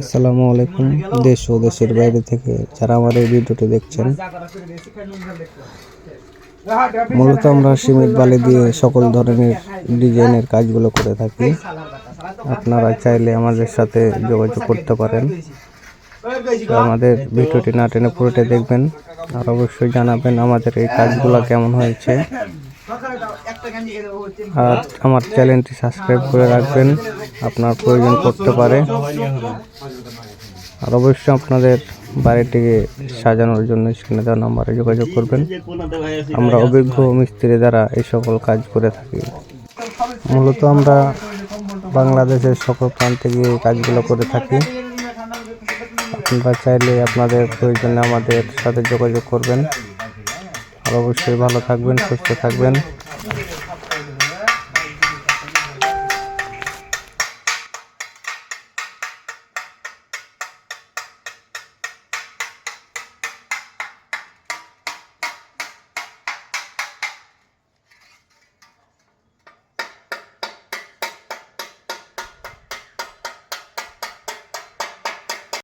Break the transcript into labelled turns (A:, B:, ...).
A: আসসালামু আলাইকুম, দেশ ও দেশের বাইরে থেকে যারা আমার এই ভিডিওটি দেখছেন, মূলত আমরা সিমেন্ট বালি দিয়ে সকল ধরনের ডিজাইনের কাজগুলো করে থাকি। আপনারা চাইলে আমাদের সাথে যোগাযোগ করতে পারেন। আমাদের ভিডিওটি না টেনে পুরোটা দেখবেন। আর অবশ্যই জানাবেন আমাদের এই কাজগুলো কেমন হয়েছে। আর আমার চ্যানেলটি সাবস্ক্রাইব করে রাখবেন, আপনার প্রয়োজন পড়তে পারে। আর অবশ্যই আপনাদের বাড়িটিকে সাজানোর জন্য স্ক্রিনে দেওয়া নাম্বারে যোগাযোগ করবেন। আমরা অভিজ্ঞ মিস্ত্রি দ্বারা এই সকল কাজ করে থাকি। মূলত আমরা বাংলাদেশের সকল প্রান্তে গিয়ে কাজগুলো করে থাকি। আপনারা চাইলে আপনাদের প্রয়োজনে আমাদের সাথে যোগাযোগ করবেন। আর অবশ্যই ভালো থাকবেন সুস্থ থাকবেন।